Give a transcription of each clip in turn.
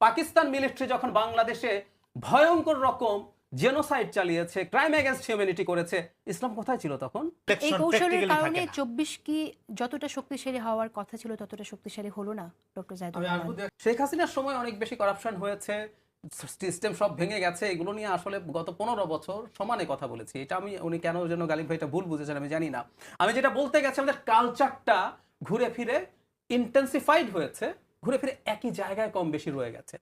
Pakistan military যখন বাংলাদেশে ভয়ঙ্কর রকম জেনোসাইড চালিয়েছে ক্রাইম এগেনস্ট হিউম্যানিটি করেছে ইসলাম কোথায় ছিল তখন? এই কৌশলের কারণে। চব্বিশ কি যতটা শক্তিশালী হওয়ার কথা ছিল ততটা শক্তিশালী হলো না ডক্টর রহমান। শেখ হাসিনার সময় অনেক বেশি করাপশন হয়েছে সিস্টেম সব ভেঙে গেছে এগুলো নিয়ে আসলে গত পনেরো বছর সমানে কথা বলেছি। এটা আমি উনি কেন যেন গালিব ভাইটা ভুল বুঝেছেন আমি জানি না। আমি যেটা বলতে গেছি আমাদের কালচারটা ঘুরে ফিরে ইন্টেন্সিফাইড হয়েছে। ঘুরে ফিরে একই জায়গায় কম বেশি রয়ে গেছে।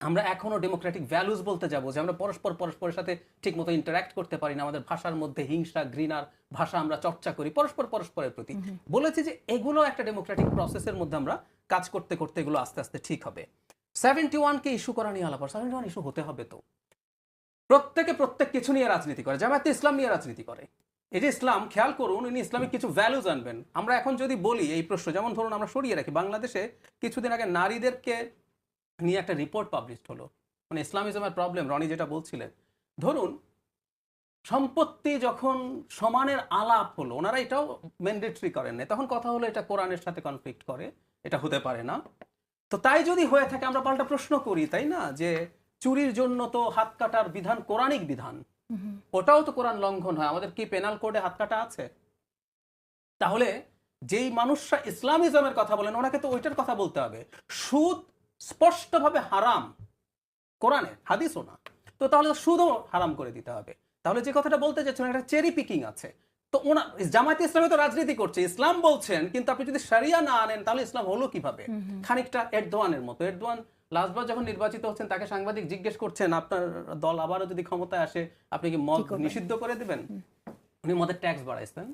আমরা এখনও ডেমোক্রেটিক ভ্যালুজ বলতে যাব যে আমরা পরস্পর পরস্পরের সাথে ঠিকমতো ইন্টারাক্ট করতে পারি না আমাদের ভাষার মধ্যে হিংসা ঘৃণার ভাষা আমরা চর্চা করি পরস্পর পরস্পরের প্রতি। বলেছি যে এগুলো একটা ডেমোক্রেটিক প্রসেসের মধ্যে আমরা কাজ করতে করতে এগুলো আস্তে আস্তে ঠিক হবে। সেভেন্টি ওয়ানকে ইস্যু করা নিয়ে আলাপ সেভেন্টি ওয়ান ইস্যু হতে হবে তো। প্রত্যেকে প্রত্যেক কিছু নিয়ে রাজনীতি করে জামায়াতে ইসলাম নিয়ে রাজনীতি করে। এই যে ইসলাম, খেয়াল করুন ইনি ইসলামিক কিছু ভ্যালুজ আনবেন। আমরা এখন যদি বলি এই প্রশ্ন, যেমন ধরুন আমরা সরিয়ে রাখি, বাংলাদেশে কিছুদিন আগে নারীদেরকে নিয়ে একটা রিপোর্ট পাবলিশ হলো। মানে ইসলামিজমের প্রবলেম রনি যেটা বলছিলেন। ধরুন, সম্পত্তি যখন সমানের আলাপ হলো, ওনারা এটাও ম্যান্ডেটরি করেন না তখন কথা হলো এটা কোরআনের সাথে কনফ্লিক্ট করে, এটা হতে পারে না। তো তাই যদি হয়ে থাকে, আমরা পাল্টা প্রশ্ন করি, তাই না? যে চুরির জন্য তো হাত কাটার বিধান কোরআনিক বিধান। ওটাও তো কোরআন লঙ্ঘন হয়। আমাদের কি পেনাল কোডে হাত কাটা আছে? তাহলে যেই মানুষরা ইসলামিজমের কথা বলেন ওনাকে তো ওইটার কথা বলতে হবে। সুদ স্পষ্টভাবে হারাম কোরআনে হাদিসও না। তো তাহলে সুদও হারাম করে দিতে হবে। তাহলে যে কথাটা বলতে চাচ্ছেন একটা চেরি পিকিং আছে। তো ওনা জামায়াতে ইসলামে তো রাজনীতি করছে ইসলাম বলছেন কিন্তু আপনি যদি সারিয়া না আনেন তাহলে ইসলাম হলো কীভাবে? খানিকটা এরদোয়ানের মতো। এরদোয়ান লাস্টবার যখন নির্বাচিত হচ্ছেন তাকে সাংবাদিক জিজ্ঞেস করছেন আপনার দল আবারও যদি ক্ষমতায় আসে আপনি কি মদ নিষিদ্ধ করে দিবেন? উনি মদের ট্যাক্স বাড়াইছেন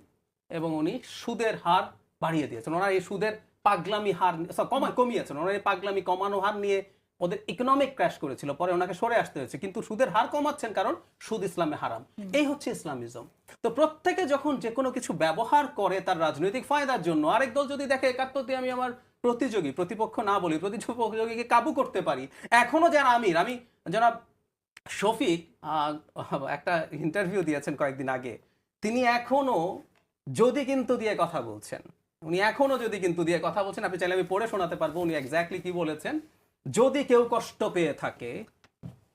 এবং উনি সুদের হার বাড়িয়ে দিয়েছেন। ওনার এই সুদের পাগলামি হার কমা কমিয়েছেন। ওনার এই পাগলামি কমানো হার নিয়ে ওদের ইকোনমিক ক্র্যাশ করেছিল। পরে ওনাকে সরে আসতে হয়েছে। কিন্তু সুদের হার কমাচ্ছেন কারণ সুদ ইসলামে হারাম। এই হচ্ছে ইসলামিজম। তো প্রত্যেকে যখন যে কোনো কিছু ব্যবহার করে তার রাজনৈতিক ফায়দার জন্য আরেক দল যদি দেখে একাত্তর দিয়ে আমি আমার প্রতিযোগী, প্রতিপক্ষ না বলি, প্রতিযোগীকে কাবু করতে পারি। এখনও যারা আমির, আমি যারা শফিক একটা ইন্টারভিউ দিয়েছেন কয়েকদিন আগে। তিনি এখনও যদি কিন্তু দিয়ে কথা বলছেন, উনি এখনও যদি কিন্তু দিয়ে কথা বলছেন, আপনি চাইলে আমি পড়ে শোনাতে পারব উনি এক্স্যাক্টলি কি বলেছেন। যদি কেউ কষ্ট পেয়ে থাকে,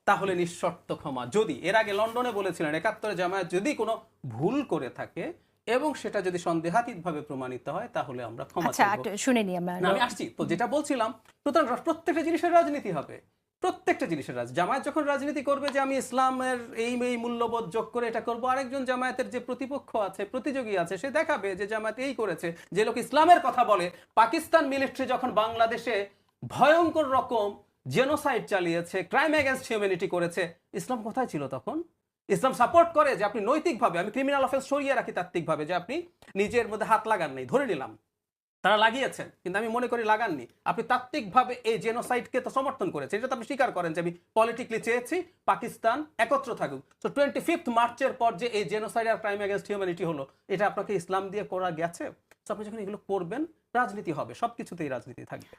তাহলে নিঃশর্ত ক্ষমা। যদি, এর আগে লন্ডনে বলেছিলেন, একাত্তরে জামায়াত যদি কোনো ভুল করে থাকে এবং সেটা যদি সন্দেহাতীতভাবে প্রমাণিত হয় তাহলে আমরা ক্ষমা আচ্ছা চাইব। শুনে নি আমরা। না, আমি আসছি। তো যেটা বলছিলাম সুতরাং প্রত্যেকটা জিনিসের রাজনীতি হবে। প্রত্যেকটা জিনিসের রাজ জামায়াত যখন রাজনীতি করবে যে আমি ইসলামের এই এই মূল্যবোধ যোগ করে এটা করব আরেকজন জামায়াতের যে প্রতিপক্ষ আছে প্রতিযোগী আছে সে দেখাবে যে জামায়াত এই করেছে। যে লোক ইসলামের কথা বলে পাকিস্তান মিলিটারি যখন বাংলাদেশে ভয়ঙ্কর রকম জেনোসাইড চালিয়েছে ক্রাইম এগেনস্ট হিউম্যানিটি করেছে ইসলাম কোথায় ছিল তখন? ইসলাম সাপোর্ট করে যে আপনি নৈতিকভাবে, আমি ক্রিমিনাল অফেন্স সরিয়ে রাখি তাত্ত্বিকভাবে, যে আপনি নিজের মধ্যে হাত লাগান নাই, ধরে নিলাম। তারা লাগিয়েছেন, কিন্তু আমি মনে করি লাগাননি আপনি তাত্ত্বিকভাবে এই জেনোসাইডকে তো সমর্থন করেছেন, এটা তো আপনি স্বীকার করেন যে আমি পলিটিক্যালি চেয়েছি, পাকিস্তান একত্র থাকুক। তো টোয়েন্টি ফিফথ মার্চের পর যে এই জেনোসাইড আর ক্রাইম এগেনস্ট হিউম্যানিটি হলো, এটা আপনাকে ইসলাম দিয়ে করা গেছে? তো আপনি যখন এগুলো করবেন, রাজনীতি হবে, সবকিছুতেই রাজনীতি থাকবে।